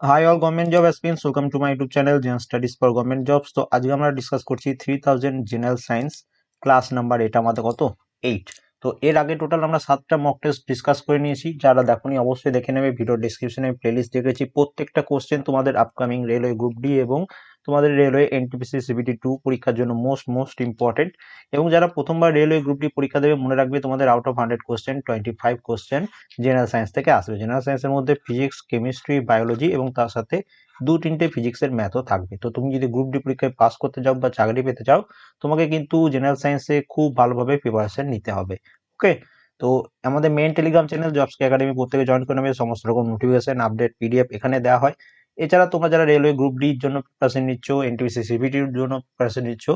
Hi all government job aspirants welcome to my YouTube channel gen studies for government jobs তো আজকে আমরা discuss করছি three thousand general science class number এটা আমাদের কত? Eight তো, এর আগে টোটাল আমরা সাতটা মক টেস্ট ডিসকাস করে নিয়েছি। যারা দেখোনি, অবশ্যই দেখে নেবে। ভিডিও ডিসক্রিপশনে প্লেলিস্ট দেখেছি। প্রত্যেকটা কোশ্চেন তোমাদের আপকামিং রেলওয়ে গ্রুপ ডি এবং তোমাদের রেলওয়ে এনটিপিসি সিবিটি টু পরীক্ষার জন্য মোস্ট মোস্ট ইম্পর্টেন্ট এবং যারা প্রথমবার রেলওয়ে গ্রুপটি পরীক্ষা দেবে, মনে রাখবে তোমাদের out of hundred question twenty five question general science থেকে আসবে। জেনারেল সায়েন্সের মধ্যে ফিজিক্স কেমিস্ট্রি বায়োলজি এবং তার সাথে দু তিনটে ফিজিক্সের ম্যাথও থাকবে। তো তুমি যদি গ্রুপ ডি পরীক্ষায় পাস করতে চাও বা চাকরি পেতে চাও, তোমাকে কিন্তু জেনারেল সায়েন্সে খুব ভালোভাবে প্রিপারেশন নিতে হবে। ওকে তো আমাদের main Telegram channel Jobs Academy প্রত্যেকে জয়েন করে নেবে। সমস্ত রকম নোটিফিকেশন আপডেট পিডিএফ এখানে দেওয়া হয়। এছাড়া তোমরা যারা রেলওয়ে গ্রুপ ডির জন্য প্রিপারেশন নিচ্ছ এনটিপিসি সিবিটির জন্য প্রিপারেশন নিচ্ছ,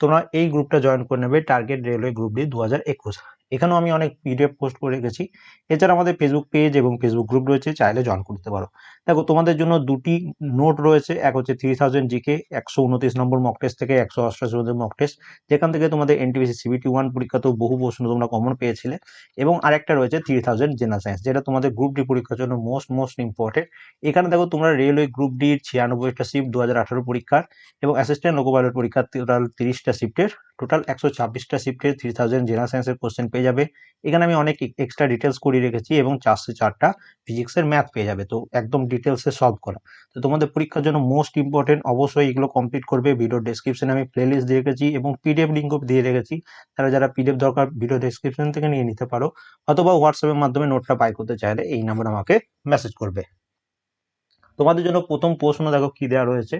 তোমরা এই গ্রুপটা জয়েন করে নেবে টার্গেট রেলওয়ে গ্রুপ ডি দু হাজার একুশ। এখানেও আমি অনেক পিডিএফ পোস্ট করে রেখেছি। এছাড়া আমাদের ফেসবুক পেজ এবং ফেসবুক গ্রুপ রয়েছে, চাইলে জয়েন করতে পারো। দেখো, তোমাদের জন্য দুটি নোট রয়েছে, এক হচ্ছে থ্রি থাউজেন্ড জিকে একশো উনত্রিশ নম্বর মক টেস্ট থেকে একশো অষ্টাশি নম্বর মক টেস্ট যেখান থেকে তোমাদের এনটিপিসি সিবিটি ওয়ান পরীক্ষাতেও বহু প্রশ্ন তোমরা কমন পেয়েছিলে। এবং আরেকটা রয়েছে থ্রি থাউজেন্ড জেনারেল সায়েন্স যেটা তোমাদের গ্রুপ ডি পরীক্ষার জন্য মোস্ট মোস্ট ইম্পর্টেন্ট এখানে দেখো, তোমরা রেলওয়ে গ্রুপ ডির ছিয়ানব্বইটা শিফট দু হাজার আঠারো পরীক্ষার এবং অ্যাসিস্ট্যান্ট লোকো পাইলট পরীক্ষার টোটাল তিরিশটা শিফটের টোটাল একশো ছাব্বিশটা শিফটের থ্রি থাউজেন্ড জেনারেল সায়েন্সের কোশ্চেন পেয়ে যাবে। এখানে আমি অনেক এক্সট্রা ডিটেলস করিয়ে রেখেছি এবং চারশো চারটা ফিজিক্সের ম্যাথ পেয়ে যাবে। তো একদম ডিটেলসে সলভ করা। তো তোমাদের পরীক্ষার জন্য মোস্ট ইম্পর্টেন্ট অবশ্যই এগুলো কমপ্লিট করবে। ভিডিও ডেসক্রিপশনে আমি প্লেলিস্ট দিয়ে রেখেছি এবং পিডিএফ লিঙ্কও দিয়ে রেখেছি। তারা যারা পিডিএফ দরকার ভিডিও ডেসক্রিপশন থেকে নিয়ে নিতে পারো অথবা হোয়াটসঅ্যাপের মাধ্যমে নোটটা বাই করতে চাইলে এই নাম্বার আমাকে মেসেজ করবে। তোমাদের জন্য প্রথম প্রশ্ন দেখো কি দেওয়া রয়েছে?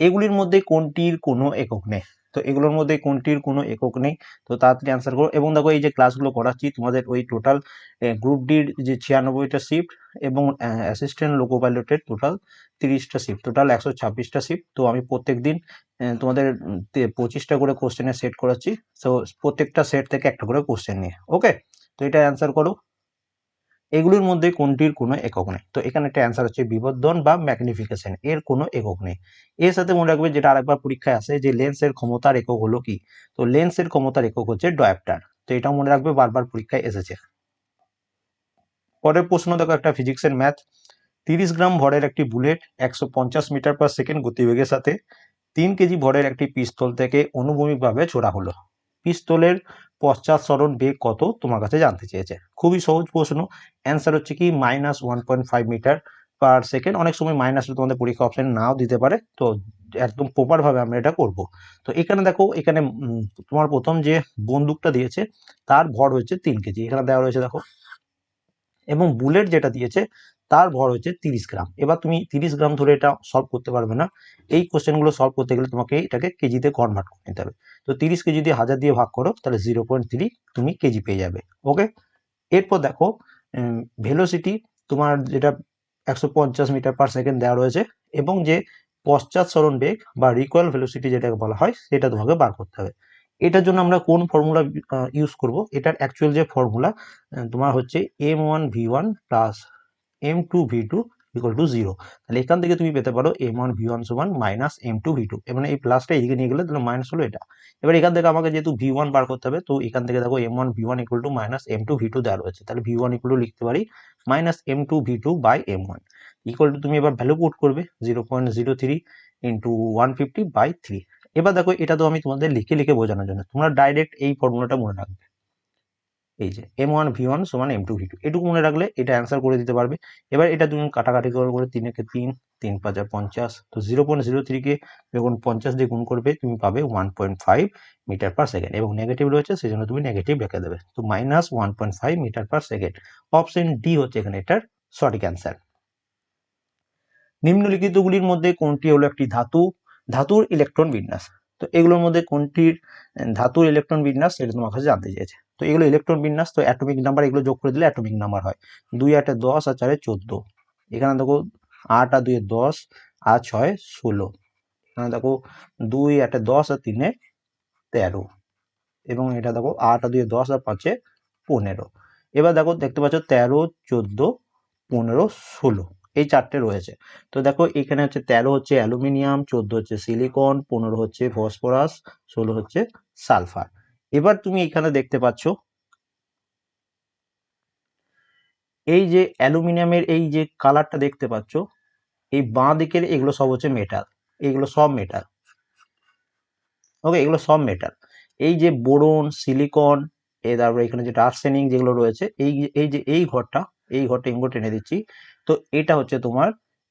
এগুলির মধ্যে কোনটির কোনো একক নেই? তো এগুলোর মধ্যে কোনটির কোনো একক নেই। তো তাড়াতাড়ি অ্যান্সার করো। এবং দেখো এই যে ক্লাসগুলো করাচ্ছি তোমাদের ওই টোটাল গ্রুপ ডির যে ছিয়ানব্বইটা শিফট এবং অ্যাসিস্ট্যান্ট লোকো পাইলটের টোটাল তিরিশটা শিফট টোটাল একশো ছাব্বিশটা শিফট তো আমি প্রত্যেক দিন তোমাদের পঁচিশটা করে কোশ্চেনের সেট করাচ্ছি। তো প্রত্যেকটা সেট থেকে একটা করে কোশ্চেন নিয়ে ওকে তো এটা অ্যান্সার করো। এগুলির মধ্যে কোনটির কোনো একক নেই। তো এখানে একটা অ্যান্সার হচ্ছে বিবর্ধন বা ম্যাগনিফিকেশন এর কোনো একক নেই। এর সাথে মনে রাখবে যেটা আরেকবার পরীক্ষায় আসে যে লেন্সের ক্ষমতার একক হলো কি? তো লেন্সের ক্ষমতার একক হচ্ছে ডয়াপ্টার তো এটাও মনে রাখবে বারবার পরীক্ষায় এসেছে। পরের প্রশ্ন, দেখো একটা ফিজিক্সের ম্যাথ তিরিশ গ্রাম ভরের একটি বুলেট একশো পঞ্চাশ মিটার পার সেকেন্ড গতিবেগের সাথে তিন কেজি ভরের একটি পিস্তল থেকে অনুভূমিকভাবে ছোড়া হলো। পিস্তলের পশ্চাৎ সরণ বেগ কত তোমার কাছে জানতে চেয়েছে? খুবই সহজ প্রশ্ন। অ্যান্সার হচ্ছে কি minus one point five metre per second অনেক সময় মাইনাস তোমাদের পরীক্ষা অপশন নাও দিতে পারে। তো একদম প্রপার ভাবে আমরা এটা করব। তো এখানে দেখো, এখানে তোমার প্রথম যে বন্দুকটা দিয়েছে, তার ভর হচ্ছে তিন কেজি। এখানে দেওয়া রয়েছে দেখো। এবং বুলেট যেটা দিয়েছে তার ভর হচ্ছে তিরিশ গ্রাম। এবার তুমি তিরিশ গ্রাম ধরে এটা সলভ করতে পারবে না। এই কোশ্চেনগুলো সলভ করতে গেলে তোমাকে এটাকে কেজিতে কনভার্ট করে নিতে হবে। তো তিরিশ কেজি দিয়ে হাজার দিয়ে ভাগ করো, তাহলে জিরো পয়েন্ট থ্রি তুমি কেজি পেয়ে যাবে। ওকে এরপর দেখো ভেলোসিটি তোমার যেটা একশো পঞ্চাশ মিটার পার সেকেন্ড দেওয়া রয়েছে এবং যে পশ্চাৎ সরণ বেগ বা রিকোয়াল ভেলোসিটি যেটাকে বলা হয়, সেটা তোমাকে বার করতে হবে। এটার জন্য আমরা কোন ফর্মুলা ইউজ করব? এটার অ্যাকচুয়াল যে ফর্মুলা তোমার হচ্ছে M one V one plus M two V two equal to zero তাহলে এখান থেকে তুমি পেতে পারো এম ওয়ান ভি ওয়ান সমান minus M two V two এবার এই প্লাসটা এদিকে নিয়ে গেলে তাহলে মাইনাস হলো এটা। এবার এখান থেকে আমাকে যেহেতু ভি ওয়ান বার করতে হবে, তো এখান থেকে দেখো M one V one equal to minus M two V two দেওয়া রয়েছে। তাহলে ভি ওয়ান ইকুয়াল টু লিখতে পারি minus M two V two by M one equal to তুমি এবার ভ্যালু পুট করবে zero point zero three into one fifty by three এবার দেখো এটা তো আমি তোমাদের লিখে লিখে বোঝানোর জন্য। তোমরা ডাইরেক্ট এই ফর্মুলাটা মনে রাখবে। এই যে এম ওয়ান ভি ওয়ান সমান এম টু ভি টু এটুকু মনে রাখলে এটা অ্যান্সার করে দিতে পারবে। এবার এটা তুমি কাটাকাটি করে করে তিনেকে তিন তিন পাঁচা পঞ্চাশ, তো জিরো পয়েন্ট জিরো থ্রিকে যখন পঞ্চাশ দিয়ে গুণ করবে, তুমি পাবে one point five metre per second এবং নেগেটিভ রয়েছে সেই জন্য তুমি নেগেটিভ রেখে দেবে, তো minus one point five metre per second option D হচ্ছে এখানে এটার সঠিক অ্যান্সার নিম্নলিখিতগুলির মধ্যে কোনটি হলো একটি ধাতু? ধাতুর ইলেকট্রন বিন্যাস, তো এগুলোর মধ্যে কোনটির ধাতুর ইলেকট্রন বিন্যাস এটা তোমার কাছে জানতে চেয়েছে তো এগুলো ইলেকট্রন বিন্যাস, তো অ্যাটমিক নাম্বার এগুলো যোগ করে দিলে অ্যাটমিক নাম্বার হয়। দুই আটে দশ আর চারে চোদ্দ। এখানে দেখো আট আর দুয়ে দশ আর ছয় ষোলো। এখানে দেখো দুই আটে দশ আর তিনে তেরো। এবং এটা দেখো আট আর দুয়ে দশ আর পাঁচে পনেরো। এবার দেখো দেখতে পাচ্ছ তেরো, চোদ্দ, পনেরো, ষোলো। এই চারটে রয়েছে। তো দেখো এখানে হচ্ছে তেরো হচ্ছে অ্যালুমিনিয়াম, চোদ্দ হচ্ছে সিলিকন, পনেরো হচ্ছে ফসফরাস, ষোলো হচ্ছে সালফার। এবার তুমি এখানে দেখতে পাচ্ছ, এই যে অ্যালুমিনিয়ামের এই যে কালারটা দেখতে পাচ্ছ, এই বাঁ দিকের এগুলো সব হচ্ছে মেটাল এগুলো সব মেটাল ওকে এগুলো সব মেটাল এই যে বোরন সিলিকন এ তারপরে এখানে যেটা আর্সেনিক যেগুলো রয়েছে, এই এই যে, এই ঘরটা এই ঘরটা ইঙ্গো টেনে দিচ্ছি, তো এটা হচ্ছে তোমার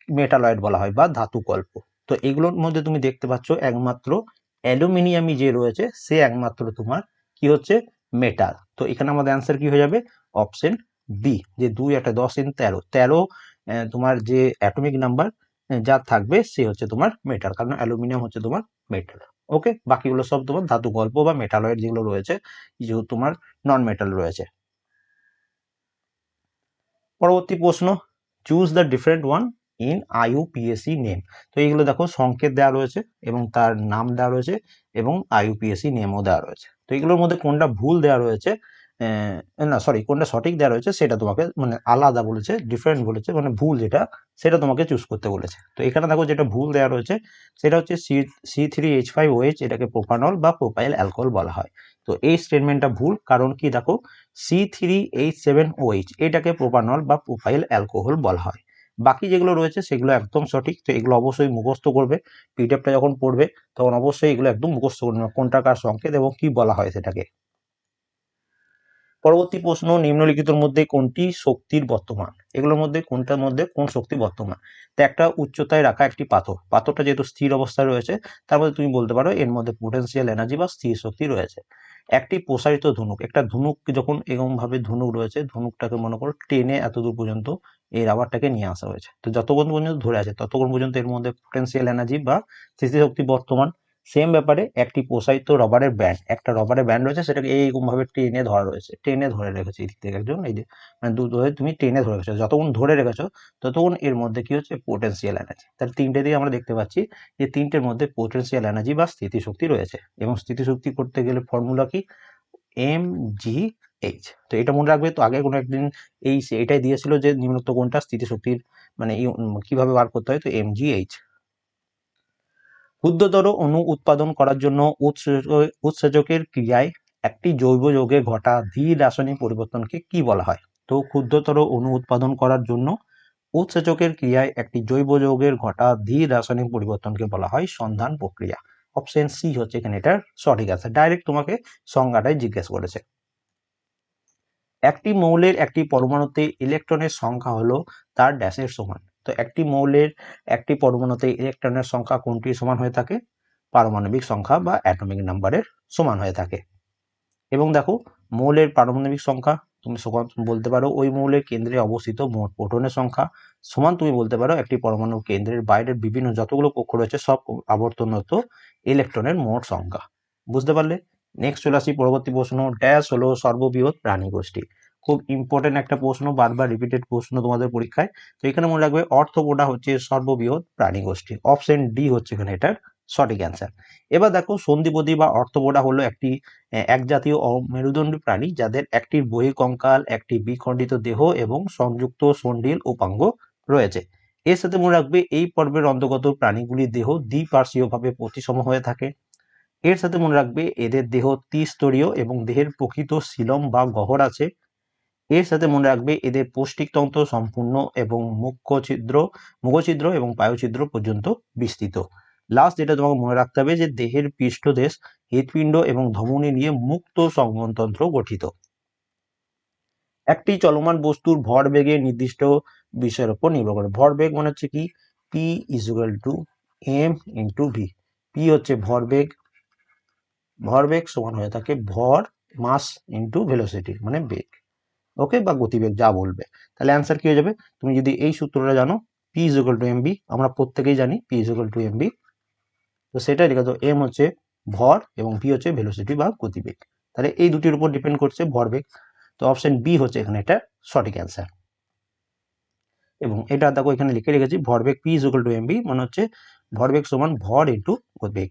মেটালয়েড বলা হয় বা ধাতু কল্প তো এগুলোর মধ্যে তুমি দেখতে পাচ্ছ একমাত্র অ্যালুমিনিয়ামই যে রয়েছে, সে একমাত্র তোমার কি হচ্ছে? মেটাল তো এখানে আমাদের অ্যান্সার কি হয়ে যাবে? অপশন বি যে দুই, একটা, দশ ইন তেরো। তেরো তোমার যে অ্যাটমিক নাম্বার যা থাকবে, সে হচ্ছে তোমার মেটাল কারণ অ্যালুমিনিয়াম হচ্ছে তোমার মেটাল ওকে বাকিগুলো সব তোমার ধাতু, গল্প বা মেটালয়েড যেগুলো রয়েছে, যেহেতু তোমার নন মেটাল রয়েছে। পরবর্তী প্রশ্ন choose the different one in IUPAC name তো এইগুলো দেখো সংকেত দেওয়া রয়েছে এবং তার নাম দেওয়া রয়েছে এবং আইইউপিএসসি নেমও দেওয়া রয়েছে। তো এগুলোর মধ্যে কোনটা ভুল দেওয়া রয়েছে না সরি কোনটা সঠিক দেওয়া রয়েছে সেটা তোমাকে মানে আলাদা বলেছে ডিফারেন্ট বলেছে মানে ভুল যেটা সেটা তোমাকে চুজ করতে বলেছে। তো এখানে দেখো যেটা ভুল দেওয়া রয়েছে সেটা হচ্ছে C C three H five OH এটাকে প্রোপানল বা প্রোপাইল অ্যালকোহল বলা হয়। তো এই স্টেটমেন্টটা ভুল কারণ কি দেখো C three H seven OH এটাকে প্রোপানল বা প্রোপাইল অ্যালকোহল বলা হয়। বাকি যেগুলো রয়েছে সেগুলো একদম সঠিক, তো এগুলো অবশ্যই মুখস্থ করবে। পিডিএফটা যখন পড়বে, তখন অবশ্যই এগুলো একদম মুখস্থ করবে কোনটা কার সংকেত এবং কি বলা হয় সেটাকে। পরবর্তী প্রশ্ন, নিম্নলিখিতর মধ্যে কোনটি শক্তির বর্তমান? এগুলোর মধ্যে কোনটার মধ্যে কোন শক্তি বর্তমান? তো একটা উচ্চতায় রাখা একটি পাথর। পাথরটা যেহেতু স্থির অবস্থায় রয়েছে, তার মধ্যে তুমি বলতে পারো এর মধ্যে পোটেন্সিয়াল এনার্জি বা স্থির শক্তি রয়েছে। একটি প্রসারিত ধনুক, একটা ধনুক যখন এরকম ভাবে ধনুক রয়েছে, ধনুকটাকে মনে করো টেনে এতদূর পর্যন্ত এই রাবারটাকে নিয়ে আসা হয়েছে। তো যতক্ষণ পর্যন্ত ধরে আছে, ততক্ষণ পর্যন্ত এর মধ্যে পোটেন্সিয়াল এনার্জি বা স্থিতিশক্তি বর্তমান সেম ব্যাপারে একটি প্রসারিত রবারের ব্যান্ড একটা রবারের ব্যান্ড রয়েছে, সেটাকে এইরকম ভাবে টেনে ধরা রয়েছে, টেনে ধরে রেখেছে এই থেকে একজন, এই যে মানে দু, ধরে তুমি টেনে ধরে রেখেছো, যতক্ষণ ধরে রেখেছো, ততক্ষণ এর মধ্যে কি হচ্ছে? পোটেন্সিয়াল এনার্জি তাহলে তিনটে দিয়ে আমরা দেখতে পাচ্ছি, যে তিনটের মধ্যে পোটেন্সিয়াল এনার্জি বা স্থিতিশক্তি রয়েছে। এবং স্থিতিশক্তি করতে গেলে ফর্মুলা কি? এম জি এইচ তো এটা মনে রাখবে, তো আগে কোনো একদিন এই এটাই দিয়েছিল যে নিম্নোক্ত কোনটা স্থিতিশক্তির মানে কীভাবে বার করতে হয়, তো এম জি এইচ ক্ষুদ্রতর অণু উৎপাদন করার জন্য উৎসেচক- উৎসেচকের ক্রিয়ায় একটি জৈব যৌগে ঘটা ধীর রাসায়নিক পরিবর্তনকে কি বলা হয়? তো ক্ষুদ্রতর অণু উৎপাদন করার জন্য উৎসেচকের ক্রিয়ায় একটি জৈব যৌগের ঘটা ধীর রাসায়নিক পরিবর্তনকে বলা হয় সন্ধান প্রক্রিয়া। অপশন সি হচ্ছে এখানে এটার সঠিক আছে ডাইরেক্ট তোমাকে সংজ্ঞাটাই জিজ্ঞেস করেছে। একটি মৌলের একটি পরমাণুতে ইলেকট্রনের সংখ্যা হলো তার ড্যাশের সমান। তো একটি মৌলের একটি পরমাণুতে ইলেকট্রনের সংখ্যা কোনটির সমান হয়ে থাকে? পারমাণবিক সংখ্যা বা অ্যাটমিক নাম্বারের সমান হয়ে থাকে। এবং দেখো, মৌলের পারমাণবিক সংখ্যা, তুমি বলতে পারো, ওই মৌলের কেন্দ্রে অবস্থিত মোট প্রোটনের সংখ্যা। সমান তুমি বলতে পারো, একটি পরমাণু কেন্দ্রের বাইরের বিভিন্ন যতগুলো কক্ষ রয়েছে, সব আবর্তনত ইলেকট্রনের মোট সংখ্যা। বুঝতে পারলে? নেক্সট চলে আসি পরবর্তী প্রশ্ন। ড্যাশ হলো সর্ববৃহৎ প্রাণী গোষ্ঠী খুব ইম্পর্টেন্ট একটা প্রশ্ন, বারবার রিপিটেড প্রশ্ন তোমাদের পরীক্ষায়। তো এখানে মনে রাখবে অর্থপোডা হচ্ছে সর্ববৃহৎ প্রাণী গোষ্ঠী অপশন ডি হচ্ছে এখানে এটার সঠিক অ্যান্সার এবার দেখো সন্ধিপতি বা অর্থপোডা হলো একটি এক জাতীয় অমেরুদণ্ডী প্রাণী যাদের একটি বহিঃকঙ্কাল একটি বিখণ্ডিত দেহ এবং সংযুক্ত সন্ডিল উপাঙ্গ রয়েছে। এর সাথে মনে রাখবে এই পর্বের অন্তর্গত প্রাণীগুলির দেহ দ্বিপার্শ্বীয়ভাবে প্রতিসম হয়ে থাকে। এর সাথে মনে রাখবে এদের দেহ ত্রিস্তরীয় এবং দেহের প্রকৃত শিলম বা গহর আছে। এর সাথে মনে রাখবে এদের পৌষ্টিকতন্ত্র সম্পূর্ণ এবং মুখ্য ছিদ্র মুখছিদ্র এবং পায়ুছিদ্র পর্যন্ত বিস্তৃত। লাস্ট যেটা তোমাকে মনে রাখতে হবে যে দেহের পৃষ্ঠদেশ, হৃৎপিণ্ড এবং ধমনী নিয়ে মুক্ত সংবহনতন্ত্র গঠিত। একটি চলমান বস্তুর ভরবেগের নির্দিষ্ট বিষয়ের উপর নির্ভর করে। ভরবেগ মানে হচ্ছে কি? P equal to M into V P হচ্ছে ভরবেগ ভরবেগ সমান হয়ে থাকে ভর মাস ইন্টু ভেলোসিটি মানে বেগ। ওকে বা গতিবেগ, যা বলবে। তাহলে অ্যান্সার কি হয়ে যাবে? তুমি যদি এই সূত্রটা জানো P equal to M V আমরা প্রত্যেকেই জানি P equal to M V তো সেটাই লিখে দাও এম হচ্ছে ভর এবং ভি হচ্ছে ভেলোসিটি বা গতিবেগ। তাহলে এই দুটির উপর ডিপেন্ড করছে ভরবেগ তো অপশন বি হচ্ছে এখানে এটা সঠিক অ্যান্সার এবং এটা দেখো, এখানে লিখে রেখেছি ভরবেগ P equal to M V মানে হচ্ছে ভরবেগ সমান ভর ইন্টু গতিবেগ।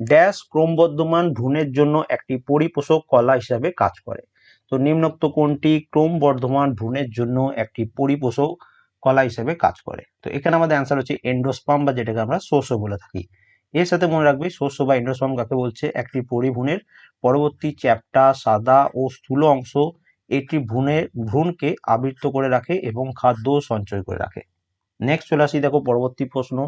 ড্যাশ ক্রমবর্ধমান ভ্রূণের জন্য একটি পরিপোষক কলা হিসাবে কাজ করে। তো নিম্নোক্ত কোনটি ক্রমবর্ধমান ভ্রূণের জন্য একটি পরিপোষক কলা হিসেবে কাজ করে। তো এখানে আমাদের অ্যান্সার হচ্ছে এন্ডোস্পাম বা যেটাকে আমরা শস্য বলে থাকি। এর সাথে মনে রাখবে, শস্য বা এন্ডোস্পাম কাকে বলছে? একটি পরিভ্রূণের পরবর্তী চ্যাপ্টা সাদা ও স্থূল অংশ এটি ভ্রূণের, ভ্রূণকে আবৃত করে রাখে এবং খাদ্য সঞ্চয় করে রাখে। নেক্সট চলে আসি, দেখো পরবর্তী প্রশ্ন।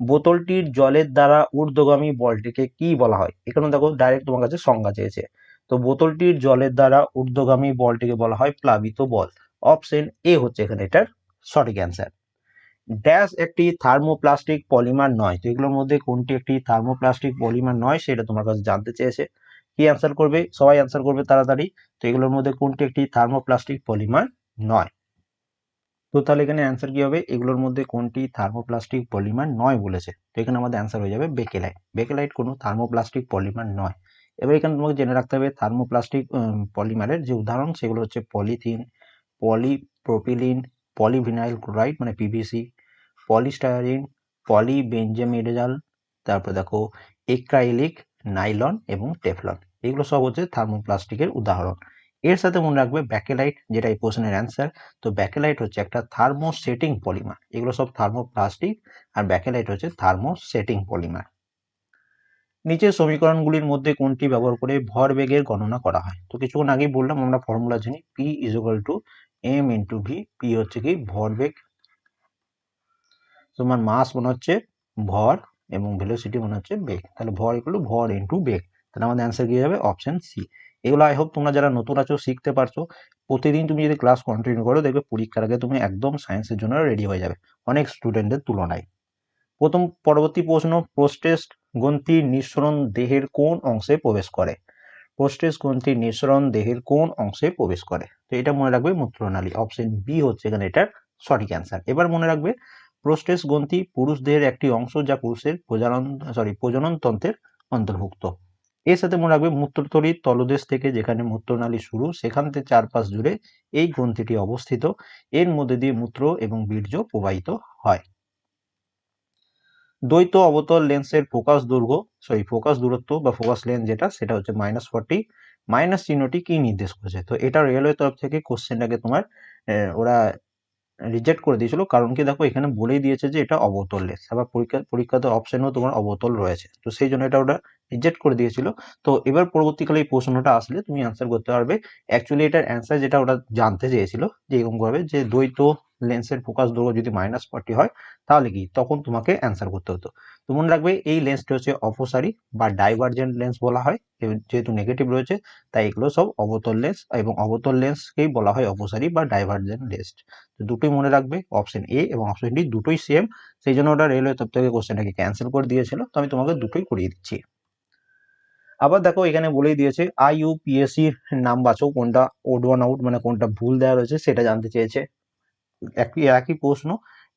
বোতলটির জলের দ্বারা ঊর্ধ্বগামী বলটিকে কি বলা হয়? এখানে দেখো ডাইরেক্ট তোমার কাছে সংজ্ঞা চেয়েছে। তো বোতলটির জলের দ্বারা ঊর্ধ্বগামী বলটিকে বলা হয় প্লাবিত বল। অপশন এ হচ্ছে এখানে এটার সঠিক অ্যান্সার ড্যাশ একটি থার্মোপ্লাস্টিক পলিমার নয়। তো এগুলোর মধ্যে কোনটি একটি থার্মোপ্লাস্টিক পলিমার নয় সেটা তোমার কাছে জানতে চেয়েছে। কি অ্যান্সার করবে? সবাই অ্যান্সার করবে তাড়াতাড়ি। তো এগুলোর মধ্যে কোনটি একটি থার্মোপ্লাস্টিক পলিমার নয়? তো তাহলে এখানে অ্যান্সার কি হবে? এগুলোর মধ্যে কোনটি থার্মোপ্লাস্টিক পলিমার নয় বলেছে? তো এখানে আমাদের অ্যান্সার হয়ে যাবে বেকেলাইট বেকেলাইট কোনো থার্মোপ্লাস্টিক পলিমার নয়। এবার এখানে তোমাকে জেনে রাখতে হবে থার্মোপ্লাস্টিক পলিমারের যে উদাহরণ, সেগুলো হচ্ছে পলিথিন পলিপ্রোপিলিন পলিভিনাইল ক্লোরাইড মানে পিভিসি পলিস্টায়ারিন পলিবেঞ্জামিডাল তারপর দেখো এক্রাইলিক নাইলন এবং টেফলন এগুলো সব হচ্ছে থার্মোপ্লাস্টিকের উদাহরণ। এর সাথে মনে রাখবে ব্যাকেলাইট যেটা এই প্রশ্নের অ্যান্সার তো ব্যাকেলাইট হচ্ছে একটা থার্মোসেটিং পলিমার এগুলো সব থার্মোপ্লাস্টিক আর ব্যাকেলাইট হচ্ছে থার্মোসেটিং পলিমার নিচের সমীকরণগুলির মধ্যে কোনটি ব্যবহার করে ভরবেগের গণনা করা হয়? তো কিছুক্ষণ আগেই বললাম, আমরা ফর্মুলা জানি P is equal to M into V P হচ্ছে কি ভরবেগ তোমার মাস মনে হচ্ছে ভর এবং ভেলোসিটি মনে হচ্ছে বেগ। তাহলে ভর ইকুয়াল ভর ইন্টু বেগ। তাহলে আমাদের অ্যান্সার কি হবে? অপশন সি এগুলো আই হোপ তোমরা যারা নতুন আছো, শিখতে পারছ, প্রতিদিন তুমি যদি ক্লাস কন্টিনিউ করো, দেখবে পরীক্ষার আগে তুমি একদম সায়েন্সের জন্য রেডি হয়ে যাবে, অনেক স্টুডেন্টদের তুলনায়। প্রথম পরবর্তী প্রশ্ন প্রোস্টেস্ট গ্রন্থির নিঃসরণ দেহের কোন অংশে প্রবেশ করে? প্রোস্টেস্ট গ্রন্থির নিঃসরণ দেহের কোন অংশে প্রবেশ করে? তো এটা মনে রাখবে মূত্রনালী অপশন বি হচ্ছে এখানে এটার সঠিক অ্যান্সার এবার মনে রাখবে প্রোস্টেস গ্রন্থি পুরুষ দেহের একটি অংশ যা পুরুষের প্রজনন সরি প্রজনন তন্ত্রের অন্তর্ভুক্ত। এর সাথে মনে রাখবে মূত্রথলির তলদেশ থেকে যেখানে মূত্রনালী শুরু, সেখান থেকে চারপাশ জুড়ে এই গ্রন্থিটি অবস্থিত। এর মধ্যে দিয়ে মূত্র এবং বীর্য প্রবাহিত হয়। দ্বৈত অবতল লেন্সের ফোকাস দৈর্ঘ্য সরি ফোকাস দূরত্ব বা ফোকাস লেন্স যেটা, সেটা হচ্ছে মাইনাস ফর্টি মাইনাস চিহ্নটি কি নির্দেশ করছে? তো এটা রেলওয়ে তরফ থেকে কোশ্চেনটাকে তোমার ওরা রিজেক্ট করে দিয়েছিল। কারণ কি দেখো, এখানে বলেই দিয়েছে যে এটা অবতল লেন্স। আবার পরীক্ষা, পরীক্ষাতে অপশনেও তোমার অবতল রয়েছে। তো সেই জন্য এটা ওটা রিজেক্ট করে দিয়েছিল। তো এবার পরবর্তীকালে এই প্রশ্নটা আসলে তুমি অ্যান্সার করতে পারবে। অ্যাকচুয়ালি এটার অ্যান্সার যেটা ওটা জানতে চেয়েছিল যে এরকম করবে যে দ্বৈত লেন্সের ফোকাস দৈর্ঘ্য যদি মাইনাস ফর্টি হয়, তাহলে কি? তখন তোমাকে অ্যান্সার করতে হতো। তো মনে রাখবে এই লেন্সটি হচ্ছে অপসারি বা ডাইভার্জেন্ট লেন্স বলা হয়। যেহেতু নেগেটিভ রয়েছে, তাই এগুলো সব অবতল লেন্স এবং অবতল লেন্সকেই বলা হয় অপসারি বা ডাইভার্জেন্ট লেন্স তো দুটোই মনে রাখবে অপশন এ এবং অপশন ডি দুটোই সেম সেই জন্য ওটা রেলওয়ে তরফ থেকে কোশ্চেনটাকে ক্যান্সেল করে দিয়েছিল। তো আমি তোমাকে দুটোই করিয়ে দিচ্ছি। আবার দেখো এখানে বলেই দিয়েছে আইইউপিএসসির নাম বাঁচো কোনটা ওড ওয়ান আউট মানে কোনটা ভুল দেওয়া রয়েছে সেটা জানতে চেয়েছে। একই একই প্রশ্ন,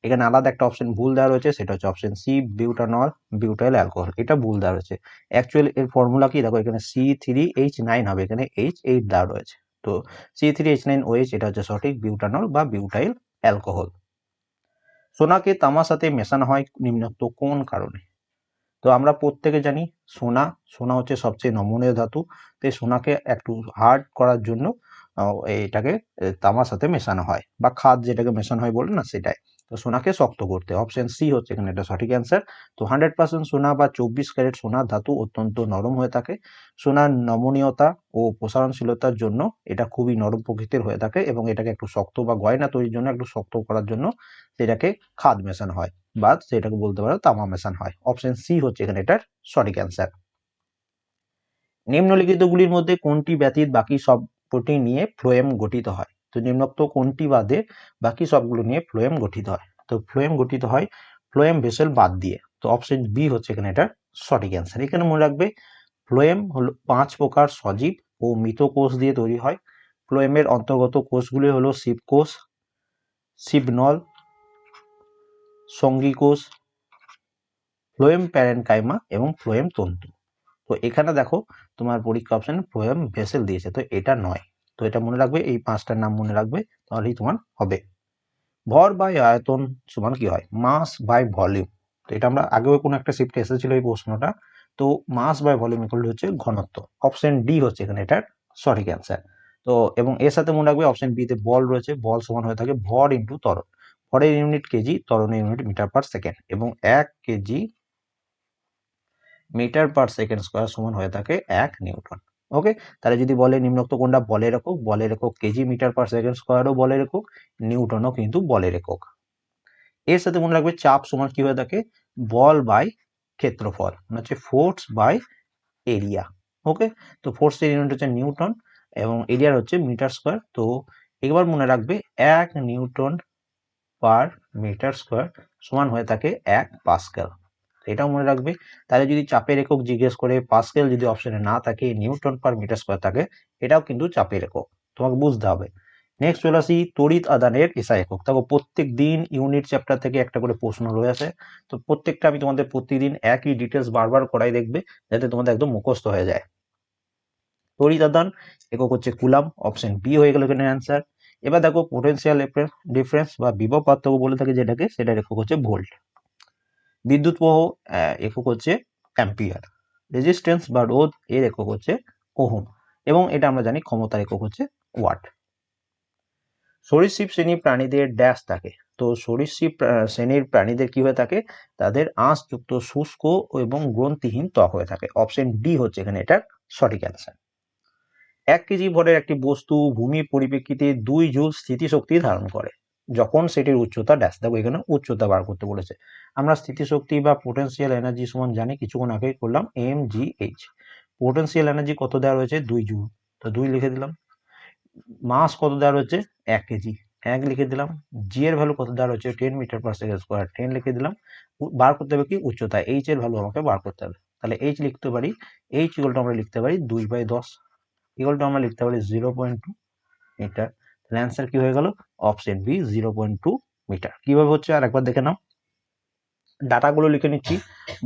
এখানে আলাদা একটা অপশন ভুল দেওয়া রয়েছে, সেটা হচ্ছে option C butanol butyl alcohol এটা ভুল দেওয়া রয়েছে। অ্যাকচুয়ালি এর ফর্মুলা কি? দেখো এখানে সি থ্রি এইচ নাইন হবে, এখানে এইচ এইট দেওয়া রয়েছে। তো C three H nine OH এটা হচ্ছে সঠিক বিউটানল বা বিউটাইল অ্যালকোহল সোনাকে তামার সাথে মেশানো হয় নিম্নোক্ত কোন কারণে? তো আমরা প্রত্যেকে জানি সোনা সোনা হচ্ছে সবচেয়ে নমনীয় ধাতু। তো সোনাকে একটু হার্ড করার জন্য এটাকে তামার সাথে মেশানো হয় বা খাদ যেটাকে মেশানো হয় বলে না সেটাই। তো সোনাকে শক্ত করতে। অপশন সি হচ্ছে এখানে এটা সঠিক অ্যান্সার তো হান্ড্রেড পার্সেন্ট সোনা বা চব্বিশ ক্যারেট সোনার ধাতু অত্যন্ত নরম হয়ে থাকে। সোনার নমনীয়তা ও প্রসারণশীলতার জন্য এটা খুবই নরম প্রকৃতির হয়ে থাকে এবং এটাকে একটু শক্ত বা গয়না তৈরির জন্য একটু শক্ত করার জন্য সেটাকে খাদ মেশানো হয় বা সেটাকে বলতে পারো তামা মেশানো হয়। অপশন সি হচ্ছে এখানে এটার সঠিক অ্যান্সার নিম্নলিখিতগুলির মধ্যে কোনটি ব্যতীত বাকি সব প্রোটিন নিয়ে ফ্লোয়েম গঠিত হয়? তো নিম্নোক্ত কোনটি বাদে বাকি সবগুলো নিয়ে ফ্লোয়েম গঠিত হয়? তো ফ্লোয়েম গঠিত হয় ফ্লোয়েম ভেসেল বাদ দিয়ে। তো অপশন বি হচ্ছে এখানে এটা সঠিক অ্যান্সার এখানে মনে রাখবে ফ্লোয়েম হলো পাঁচ প্রকার সজীব ও মৃত কোষ দিয়ে তৈরি হয়। ফ্লোয়েমের অন্তর্গত কোষগুলি হলো শিবকোষ, শিবনল সঙ্গী কোষ ফ্লোয়েম প্যারেনকাইমা এবং ফ্লোয়েম তন্তু। তো এখানে দেখো তোমার পরীক্ষা অপশন ফ্লোয়েম ভেসেল দিয়েছে। তো এটা নয়। তো এটা মনে রাখবে, এই পাঁচটার নাম মনে রাখবে, তাহলেই তোমার হবে। ভর বাই আয়তন সমান কি হয়? Mass by volume. তো এটা আমরা আগেও কোনো একটা শিফটে এসেছিল এই প্রশ্নটা। তো মাস বাই ভলিউম ইকুয়াল হচ্ছে ঘনত্ব। অপশন ডি হচ্ছে এখানে এটার সঠিক অ্যান্সার তো এবং এর সাথে মনে রাখবে অপশন বিতে বল রয়েছে, বল সমান হয়ে থাকে ভর ইন্টু ত্বরণ। ভরের ইউনিট কেজি তরণের ইউনিট মিটার পার সেকেন্ড এবং এক kg metre per second square সমান হয়ে থাকে এক নিউটন ওকে তাহলে যদি বলে নিম্নোক্ত কোনটা বলের একক বলের একক কেজি মিটার পার সেকেন্ড স্কোয়ারও বলের একক নিউটনও কিন্তু বলের একক এর সাথে মনে রাখবে চাপ সমান কি হয়ে থাকে? বল বাই ক্ষেত্রফল মানে হচ্ছে ফোর্স বাই এরিয়া ওকে তো ফোর্স এর ইউনিট হচ্ছে নিউটন এবং এরিয়ার হচ্ছে মিটার স্কোয়ার তো এবার মনে রাখবে এক নিউটন পার মিটার স্কোয়ার সমান হয়ে থাকে এক পাস্কেল। এটাও মনে রাখবে। তাহলে যদি চাপের একক জিজ্ঞেস করে পাস্কেল যদি অপশনে না থাকে, নিউটন পার মিটার স্কোয়ার থাকে, এটাও কিন্তু চাপের একক। তোমাকে বুঝতে হবে। নেক্সট চলে আসি তড়িৎ আদানের এসআই একক। দেখো প্রত্যেক দিন ইউনিট চ্যাপ্টার থেকে একটা করে প্রশ্ন রয়েছে তো প্রত্যেকটা আমি তোমাদের প্রতিদিন একই ডিটেলস বারবার করাই দেখবে, যাতে তোমাদের একদম মুখস্থ হয়ে যায়। তড়িৎ আদান একক হচ্ছে কুলাম অপশন বি হয়ে গেল এখানে অ্যান্সার এবার দেখো পোটেনশিয়াল ডিফারেন্স বা বিভব পার্থক্য বলে থাকে যেটাকে, সেটার একক হচ্ছে ভোল্ট বিদ্যুৎ প্রবাহ একক হচ্ছে অ্যাম্পিয়ার রেজিস্ট্যান্স বা রোধ এর একক হচ্ছে ওহম এবং এটা আমরা জানি ক্ষমতার একক হচ্ছে ওয়াট। সরীসৃপ শ্রেণির প্রাণীদের ড্যাশ থাকে। তো সরীসৃপ শ্রেণির প্রাণীদের কি হয়ে থাকে? তাদের আঁশযুক্ত শুষ্ক এবং গ্রন্থিহীন ত্বক হয়ে থাকে। অপশন ডি হচ্ছে এখানে এটার সঠিক অ্যান্সার এক কেজি ভরের একটি বস্তু ভূমি পরিপ্রেক্ষিতে দুই জুল স্থিতিশক্তি ধারণ করে। যখন সেটির উচ্চতা ড্যাশ দেখো এখানে উচ্চতা বার করতে বলেছে। আমরা স্থিতিশক্তি বা পোটেনশিয়াল এনার্জি সমান জানি, কিছুক্ষণ আগে করলাম M G H potential energy কত দেওয়া রয়েছে? দুই জুল। তো দুই লিখে দিলাম। মাস কত দেওয়া রয়েছে? এক কেজি এক লিখে দিলাম। জি এর ভ্যালু কত দেওয়া রয়েছে? Ten metre per second square ten লিখে দিলাম। বার করতে হবে কি? উচ্চতা। এইচ এর ভ্যালু আমাকে বার করতে হবে। তাহলে এইচ লিখতে পারি এইচ ইকুয়ালটা আমরা লিখতে পারি দুই বাই দশ। ইকুয়ালটা আমরা লিখতে পারি zero point two metre answer কি হয়ে গেল? Option B zero point two metre কীভাবে হচ্ছে? আর একবার দেখে নাও। ডাটাগুলো লিখে নিচ্ছি।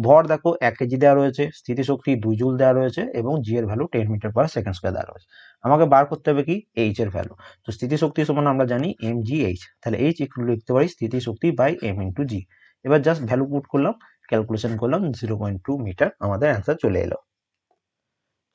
ভর দেখো, এক কেজি দেওয়া রয়েছে, স্থিতিশক্তি দুই জুল দেওয়া রয়েছে এবং জি এর value ten metre per second square দেওয়া রয়েছে। আমাকে বার করতে হবে কি? এইচ এর ভ্যালু তো স্থিতিশক্তি সমান আমরা জানি এম জি এইচ তাহলে এইচ ইকুয়াল লিখতে পারি স্থিতিশক্তি বাই এম ইন্টু জি এবার জাস্ট ভ্যালু পুট করলাম ক্যালকুলেশন করলাম জিরো পয়েন্ট টু মিটার আমাদের অ্যান্সার চলে এলো।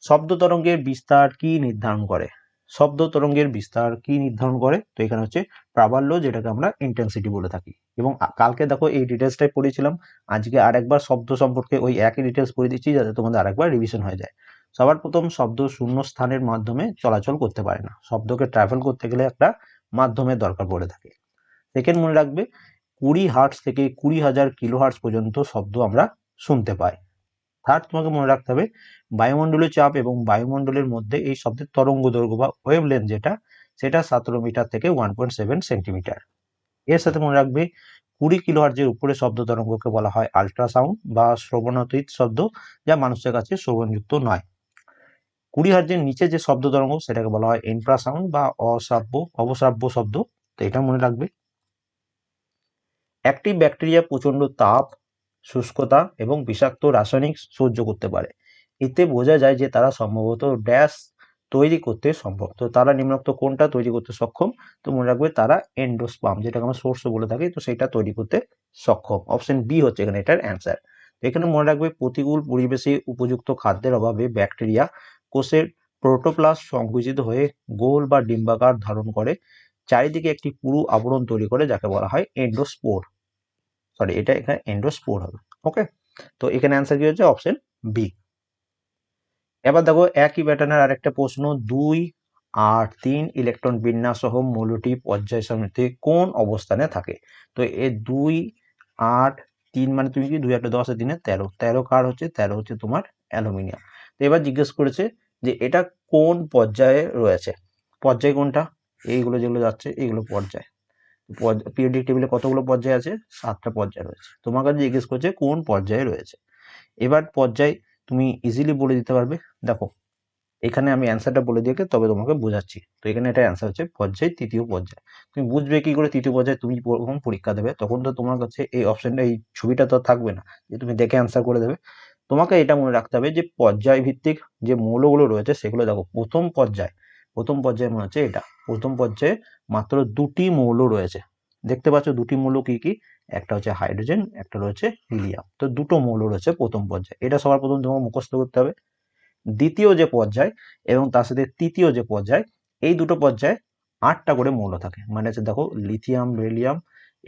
শব্দ তরঙ্গের বিস্তার কি নির্ধারণ করে? শব্দ তরঙ্গের বিস্তার কি নির্ধারণ করে? তো এখানে হচ্ছে প্রাবল্য, যেটাকে আমরা ইন্টেন্সিটি বলে থাকি। এবং কালকে দেখো এই ডিটেলসটাই পড়েছিলাম। আজকে আরেকবার শব্দ সম্পর্কে ওই একই ডিটেলস পড়ে দিচ্ছি, যাতে তোমাদের আরেকবার রিভিশন হয়ে যায়। সবার প্রথম শব্দ শূন্য স্থানের মাধ্যমে চলাচল করতে পারে না। শব্দকে ট্রাভেল করতে গেলে একটা মাধ্যমের দরকার পড়ে থাকে। সেকেন্ড মনে রাখবে, কুড়ি হার্টস থেকে কুড়ি হাজার কিলো হার্টস পর্যন্ত শব্দ আমরা শুনতে পাই। থার্ড তোমাকে মনে রাখতে হবে বায়ুমণ্ডলীয় চাপ এবং বায়ুমণ্ডলের মধ্যে এই শব্দের তরঙ্গ দৈর্ঘ্য বা ওয়েভ লেন্থ যেটা, সেটা সতেরো মিটার থেকে ওয়ান পয়েন্ট সেভেন সেন্টিমিটার এর সাথে মনে রাখবে, কুড়ি কিলো হার্জের উপরে শব্দ তরঙ্গকে বলা হয় আল্ট্রাসাউন্ড বা শ্রবণাতীত শব্দ, যা মানুষের কাছে শ্রবণযুক্ত নয়। কুড়ি হার্জের নিচে যে শব্দ তরঙ্গ, সেটাকে বলা হয় ইনফ্রাসাউন্ড বা অশ্রাব্য অবশ্রাব্য শব্দ। তো এটা মনে রাখবে। একটি ব্যাকটেরিয়া প্রচণ্ড তাপ শুষ্কতা এবং বিষাক্ত রাসায়নিক সহ্য করতে পারে। এতে বোঝা যায় যে তারা সম্ভবত ড্যাশ তৈরি করতে সম্ভব। তো তারা নিম্নোক্ত কোনটা তৈরি করতে সক্ষম। তো মনে রাখবে তারা এন্ডোস্পাম, যেটাকে আমরা সোর্স বলে থাকি, তো সেটা তৈরি করতে সক্ষম। অপশন বি হচ্ছে এখানে এটার অ্যান্সার। এখানে মনে রাখবে প্রতিকূল পরিবেশে উপযুক্ত খাদ্যের অভাবে ব্যাকটেরিয়া কোষের প্রোটোপ্লাস্ট সংকুচিত হয়ে গোল বা ডিম্বাকার ধারণ করে। চারিদিকে একটি পুরু আবরণ তৈরি করে, যাকে বলা হয় এন্ডোস্পোর। সরি এটা এখানে এন্ডোস্পোর হবে ওকে তো এখানে অ্যান্সার কি হচ্ছে? অপশন বি এবার দেখো, একই প্যাটার্নের আরেকটা প্রশ্ন, দুই, আট, তিন ইলেকট্রন বিন্যাস সহ মৌলটি পর্যায় সমিতি কোন অবস্থানে থাকে? তো এ দুই, আট, তিন মানে তুমি কি দুই একটা দশ আর তিনে তেরো। তেরো কার হচ্ছে? তেরো হচ্ছে তোমার অ্যালুমিনিয়াম। তো এবার জিজ্ঞেস করেছে যে এটা কোন পর্যায়ে রয়েছে? পর্যায় কোনটা? এইগুলো যেগুলো যাচ্ছে, এইগুলো পর্যায়। পিরিয়ডিক টেবিলে কতগুলো পর্যায় আছে? সাতটা পর্যায় রয়েছে। তোমার কাছে জিজ্ঞেস করছে, কোন পর্যায়ে রয়েছে? এবার পর্যায় তুমি ইজিলি বলে দিতে পারবে। দেখো, এখানে আমি অ্যান্সারটা বলে দিয়ে তবে তোমাকে বোঝাচ্ছি। তো এখানে এটা অ্যান্সার হচ্ছে পর্যায়, তৃতীয় পর্যায়। তুমি বুঝবে কি করে তৃতীয় পর্যায়ে তুমি যখন পরীক্ষা দেবে? তখন তো তোমার কাছে এই অপশনটা এই ছবিটা তো থাকবে না, যে তুমি দেখে অ্যান্সার করে দেবে। তোমাকে এটা মনে রাখতে হবে যে পর্যায় ভিত্তিক যে মৌলগুলো রয়েছে, সেগুলো দেখো, প্রথম পর্যায় প্রথম পর্যায়ে মনে হচ্ছে এটা। প্রথম পর্যায়ে মাত্র দুটি মৌল রয়েছে। দেখতে পাচ্ছ দুটি মৌল কি কি? একটা হচ্ছে হাইড্রোজেন, একটা রয়েছে হিলিয়াম। তো দুটো মৌল রয়েছে প্রথম পর্যায়ে। এটা সবার প্রথম তোমাকে মুখস্থ করতে হবে। দ্বিতীয় যে পর্যায় এবং তার সাথে তৃতীয় যে পর্যায়, এই দুটো পর্যায়ে আটটা করে মৌল থাকে। মানে হচ্ছে দেখো লিথিয়াম, বেরিলিয়াম,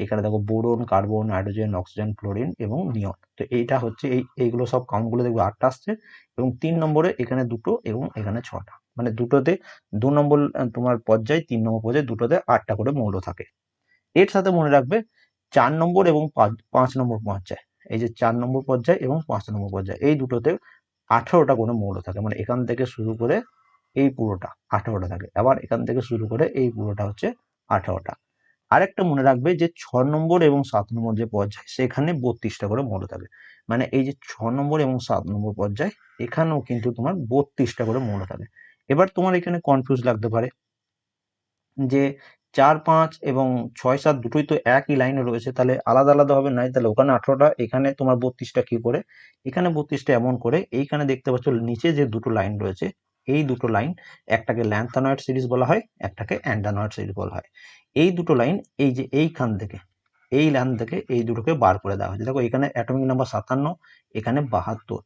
এখানে দেখো boron, carbon, hydrogen, oxygen, chlorine এবং নিয়ন। তো এইটা হচ্ছে এই, এইগুলো সব কাউন্টগুলো দেখবে আটটা আসছে এবং তিন নম্বরে এখানে দুটো এবং এখানে ছটা। মানে দুটোতে দু নম্বর তোমার পর্যায় তিন নম্বর পর্যায়ে দুটোতে আটটা করে মৌল থাকে। এর সাথে মনে রাখবে চার নম্বর এবং পাঁচ- নম্বর পর্যায় এই যে চার নম্বর পর্যায় এবং পাঁচ নম্বর পর্যায় এই দুটোতে আঠারোটা করে মৌল থাকে। মানে এখান থেকে শুরু করে এই পুরোটা আঠারোটা থাকে। আবার এখান থেকে শুরু করে এই পুরোটা হচ্ছে আঠারোটা। আরেকটা মনে রাখবে যে ছ নম্বর এবং সাত নম্বর যে পর্যায় সেখানে বত্রিশটা করে মৌল থাকে। মানে এই যে ছ নম্বর এবং সাত নম্বর পর্যায় এখানেও কিন্তু তোমার বত্রিশটা করে মৌল থাকে। এবার তোমার এখানে কনফিউজ লাগতে পারে। যে চার, পাঁচ এবং ছয়, সাত দুটোই তো একই লাইনে রয়েছে, তাহলে আলাদা আলাদা হবে, নাই তাহলে ওখানে আঠারোটা, এখানে তোমার বত্রিশটা কি করে? এখানে বত্রিশটা এমন করে, এইখানে দেখতে পাচ্ছ নিচে যে দুটো লাইন রয়েছে, এই দুটো লাইন একটাকে ল্যান্থানয়েড সিরিজ বলা হয়, একটাকে অ্যান্ডানয়েড সিরিজ বলা হয়। এই দুটো লাইন এই যে এইখান থেকে, এই লাইন থেকে এই দুটোকে বার করে দেওয়া হয়েছে। দেখো এখানে অ্যাটমিক নাম্বার সাতান্ন, এখানে বাহাত্তর।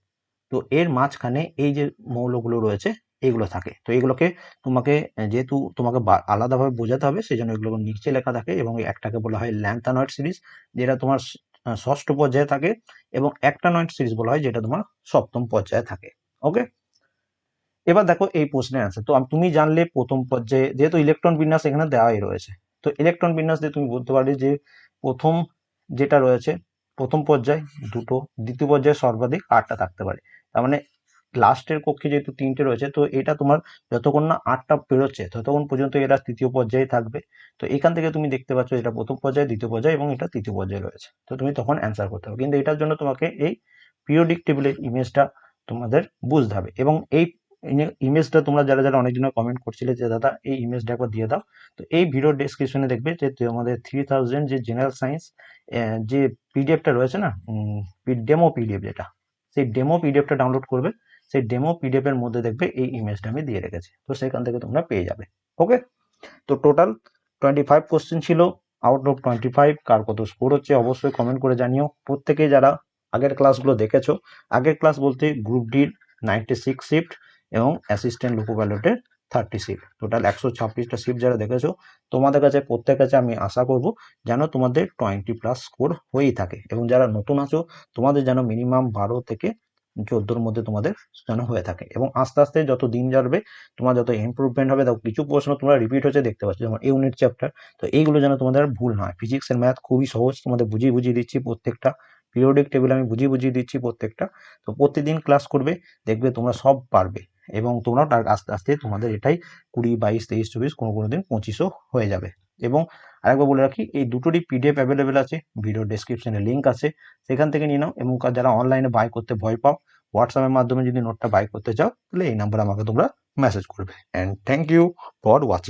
তো এর মাঝখানে এই যে মৌলগুলো রয়েছে এগুলো থাকে। তো এগুলোকে তোমাকে, যেহেতু তোমাকে আলাদাভাবে বোঝাতে হবে সেই জন্য এগুলো নিচে লেখা থাকে এবং একটাকে বলা হয় ল্যান্থানয়েড সিরিজ যেটা তোমার ষষ্ঠ পর্যায়ে থাকে এবং অ্যাক্টানয়েড সিরিজ বলা হয়, যেটা তোমার সপ্তম পর্যায়ে থাকে। ওকে এবার দেখো এই প্রশ্নের অ্যান্সার তো তুমি জানলে প্রথম পর্যায়ে, যেহেতু ইলেকট্রন বিন্যাস এখানে দেওয়াই রয়েছে, তো ইলেকট্রন বিন্যাস দিয়ে তুমি বলতে পারবে যে প্রথম যেটা রয়েছে, প্রথম পর্যায়ে দুটো, দ্বিতীয় পর্যায়ে সর্বাধিক আটটা থাকতে পারে। তার মানে লাস্টের কক্ষে যেহেতু তিনটে রয়েছে, তো এটা তোমার যতক্ষণ না আটটা পেরোচ্ছে, ততক্ষণ পর্যন্ত এটা তৃতীয় পর্যায়ে থাকবে। তো এখান থেকে তুমি দেখতে পাচ্ছ এটা প্রথম পর্যায়ে, দ্বিতীয় পর্যায়ে এবং এটা তৃতীয় পর্যায়ে রয়েছে। তো তুমি তখন অ্যান্সার করতে হবে কিন্তু এটার জন্য তোমাকে এই পিরিয়ডিক টেবিলের ইমেজটা তোমাদের বুঝতে হবে এবং এই ইমেজটা তোমরা যারা যারা অনেকদিন কমেন্ট করছিলে যে, দাদা, এই ইমেজটা একবার দিয়ে দাও। তো এই ভিডিও ডেসক্রিপশনে দেখবে যে তোমাদের থ্রি থাউজেন্ড যে জেনারেল সায়েন্স যে পিডিএফটা রয়েছে না ডেমো পিডিএফ যেটা, সেই ডেমো পিডিএফটা ডাউনলোড করবে। সেই ডেমো পিডিএফ এর মধ্যে দেখবে এই ইমেজটা আমি দিয়ে রেখেছি। তো সেখান থেকে তোমরা পেয়ে যাবে। ওকে তো টোটাল টোয়েন্টি ফাইভ কোশ্চেন ছিল আউট অফ টোয়েন্টি ফাইভ কার কত স্কোর হচ্ছে অবশ্যই কমেন্ট করে জানিও। প্রত্যেকে যারা আগের ক্লাসগুলো দেখেছ, আগের ক্লাস বলতে গ্রুপ ডির নাইনটি সিক্স শিফট এবং অ্যাসিস্ট্যান্ট লোকো পাইলটের থার্টি শিফট টোটাল একশো ছাব্বিশটা শিফট যারা দেখেছ, তোমাদের কাছে প্রত্যেক কাছে আমি আশা করব যেন তোমাদের টোয়েন্টি প্লাস স্কোর হয়েই থাকে। এবং যারা নতুন আছো, তোমাদের যেন মিনিমাম বারো থেকে চোদ্দোর মধ্যে তোমাদের যেন হয়ে থাকে। এবং আস্তে আস্তে যত দিন যাবে, তোমার যত ইমপ্রুভমেন্ট হবে তখন কিছু প্রশ্ন তোমরা রিপিট হচ্ছে দেখতে পাচ্ছ, যেমন ইউনিট চ্যাপ্টার তো এইগুলো যেন তোমাদের ভুল নয় ফিজিক্সের ম্যাথ খুবই সহজ, তোমাদের বুঝিয়ে বুঝিয়ে দিচ্ছি প্রত্যেকটা। পিরিয়ডিক টেবিল আমি বুঝিয়ে বুঝিয়ে দিচ্ছি প্রত্যেকটা। তো প্রতিদিন ক্লাস করবে, দেখবে তোমরা সব পারবে। এবং তোমরা আস্তে আস্তে তোমাদের এটাই কুড়ি, বাইশ, তেইশ, চব্বিশ কোনো কোনো দিন পঁচিশও হয়ে যাবে। এবং আরেকবার বলে রাখি, এই দুটোরই পিডিএফ অ্যাভেলেবেল আছে ভিডিও ডেসক্রিপশনে লিঙ্ক আছে, সেখান থেকে নিয়ে নাও এবং যারা অনলাইনে বাই করতে ভয় পাও হোয়াটসঅ্যাপের মাধ্যমে যদি নোটটা বাই করতে চাও, তাহলে এই নাম্বারে আমাকে তোমরা মেসেজ করবে। And thank you for watching